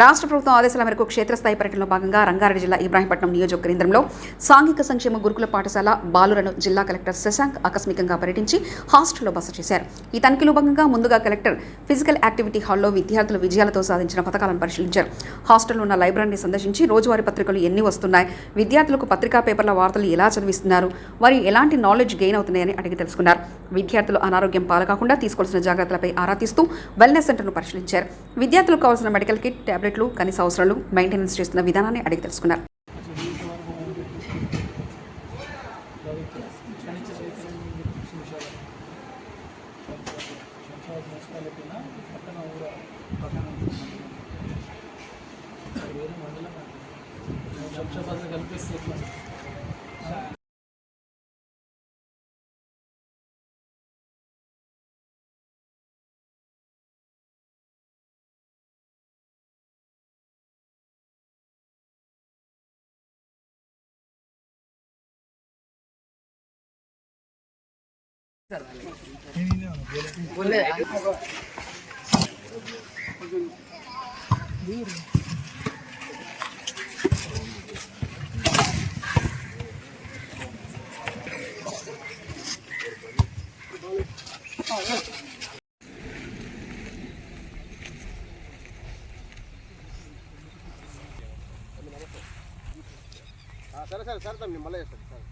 రాష్ట్ర ప్రభుత్వం ఆదేశాల మేరకు క్షేత్రస్థాయి పర్యటనలో భాగంగా రంగారెడ్డి జిల్లా ఇబ్రాహీంపట్నం నియోజక కేంద్రంలో సాంఘిక సంక్షేమ గురుకుల పాఠశాల బాలురను జిల్లా కలెక్టర్ శశాంక్ ఆకస్మికంగా పర్యటించి హాస్టల్లో బస చేశారు. ఈ తనిఖీలో భాగంగా ముందుగా కలెక్టర్ ఫిజికల్ యాక్టివిటీ హాల్లో విద్యార్థులు విజయాలతో సాధించిన పథకాలను పరిశీలించారు. హాస్టల్లో ఉన్న లైబ్రరీని సందర్శించి రోజువారీ పత్రికలు ఎన్ని వస్తున్నాయి విద్యార్థులకు పత్రికా పేపర్ల వార్తలు ఎలా చదివిస్తున్నారు వారు ఎలాంటి నాలెడ్జ్ గెయిన్ అవుతున్నాయని అడిగి తెలుసుకున్నారు. విద్యార్థులు అనారోగ్యం పాలకాకుండా తీసుకోవాల్సిన జాగ్రత్తలపై ఆరా తీస్తూ వెల్నెస్ సెంటర్ను పరిశీలించారు. విద్యార్థులకు కావాల్సిన మెడికల్ కిట్ టాబ్లెట్లు కనీస అవసరాలు మెయింటెనెన్స్ చేస్తున్న విధానాన్ని అడిగి తెలుసుకున్నారు. శంషాబాద్ సరే సరే సరే తమ్మి మళ్ళీ చేస్తాను సరే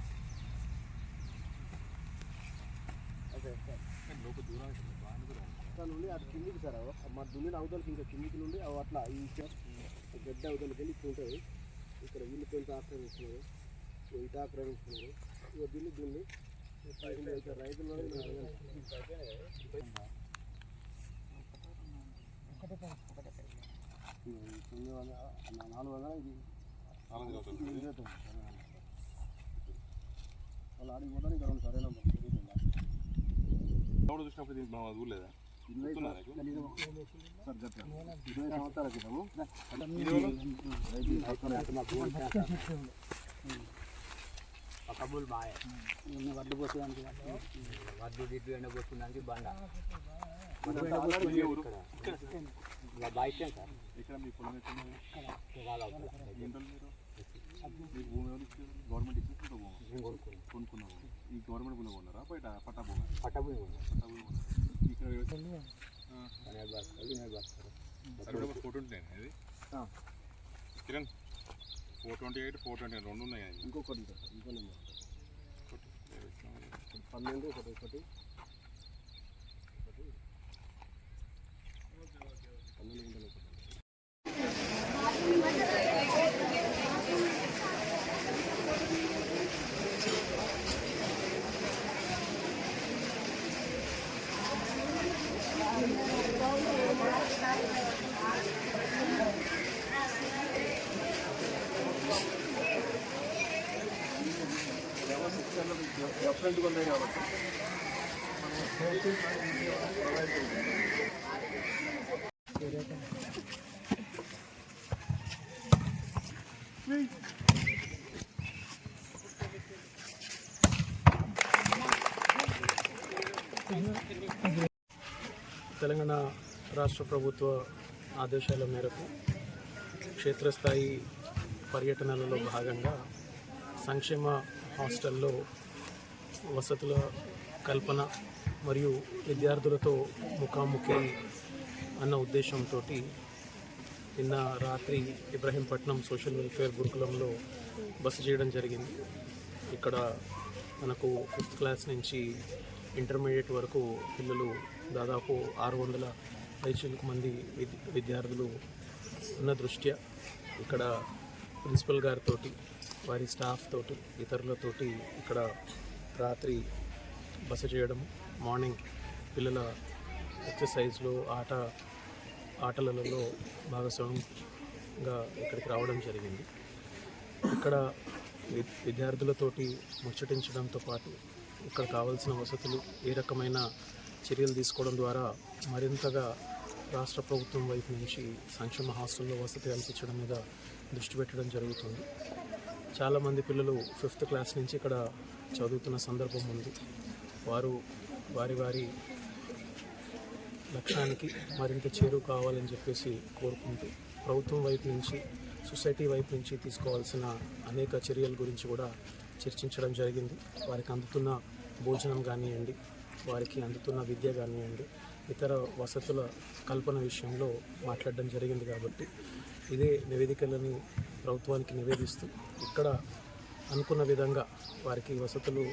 అదే సార్ నుండి అటు కిందికి సార్ మా దుమ్మిన అవతలకి ఇంకా కిందికి నుండి అవి అట్లా ఈ గడ్డ అవతలకి వెళ్ళి ఇట్లా ఉంటుంది. ఇక్కడ వీళ్ళు కొంత ఆక్రమిస్తున్నారు ఇటు ఆక్రమిస్తున్నారు ఇక దీన్ని దీన్ని రైతులు తొమ్మిది వందల నాలుగు వందల ఇది వాళ్ళు ఆడికి పోతాను ఇక్కడ సరైన చూసినప్పుడు దీనికి మనం చూడలేదా ఇరవై సంవత్సరాల క్రితము కబుల్ మాయ. వడ్లు పోసేదానికి వడ్లు. దిడ్డు ఎండ పోసుకోవడానికి బండ? బయట సార్. ఇక్కడ మీ పొలం గవర్నమెంట్ కొనుక్కున్నాము ఈ గవర్నమెంట్ భూమి కొన్నారా బయట పట్టా భూమి? పట్టా భూమి కొన్నారా? Vinay four Kiran four twenty eight four twenty రెండు ఉన్నాయి ఇంకొకటి ఇంకో నెంబర్ పన్నెండు ఒకటి ఒకటి పన్నెండు గంటలు ఒకటి డిఫరెంట్గా ఉన్నాయి కాబట్టి తెలంగాణ రాష్ట్ర ప్రభుత్వ ఆదేశాల మేరకు క్షేత్రస్థాయి పర్యటనలలో భాగంగా సంక్షేమ హాస్టల్లో వసతుల కల్పన మరియు విద్యార్థులతో ముఖాముఖి అన్న ఉద్దేశంతో నిన్న రాత్రి ఇబ్రహీంపట్నం సోషల్ వెల్ఫేర్ గురుకులంలో బస చేయడం జరిగింది. ఇక్కడ మనకు ఫిఫ్త్ క్లాస్ నుంచి ఇంటర్మీడియట్ వరకు పిల్లలు దాదాపు ఆరు వందల పైచిలకు మంది విద్యార్థులు ఉన్న దృష్ట్యా ఇక్కడ ప్రిన్సిపల్ గారితో వారి స్టాఫ్ తోటి ఇతరులతోటి ఇక్కడ రాత్రి బస చేయడం మార్నింగ్ పిల్లల ఎక్సర్సైజ్లో ఆట ఆటలలో భాగస్వామ్యంగా ఇక్కడికి రావడం జరిగింది. ఇక్కడ వి- విద్యార్థులతోటి ముచ్చటించడంతో పాటు ఇక్కడ కావాల్సిన వసతులు ఏ రకమైన చర్యలు తీసుకోవడం ద్వారా మరింతగా రాష్ట్ర ప్రభుత్వం వైపు నుంచి సంక్షేమ హాస్టల్లో వసతి కల్పించడం మీద దృష్టి పెట్టడం జరుగుతుంది. చాలామంది పిల్లలు ఫిఫ్త్ క్లాస్ నుంచి ఇక్కడ చదువుతున్న సందర్భం ఉంది. వారు వారి వారి లక్ష్యానికి మరింత చేరువు కావాలని చెప్పేసి కోరుకుంటూ ప్రభుత్వం వైపు నుంచి సొసైటీ వైపు నుంచి తీసుకోవాల్సిన అనేక చర్యల గురించి కూడా చర్చించడం జరిగింది. వారికి అందుతున్న భోజనం కానివ్వండి వారికి అందుతున్న విద్య కానివ్వండి ఇతర వసతుల కల్పన విషయంలో మాట్లాడడం జరిగింది కాబట్టి ఇదే నివేదికలను ప్రభుత్వానికి నివేదిస్తూ ఇక్కడ అనుకున్న విధంగా వారికి వసతులు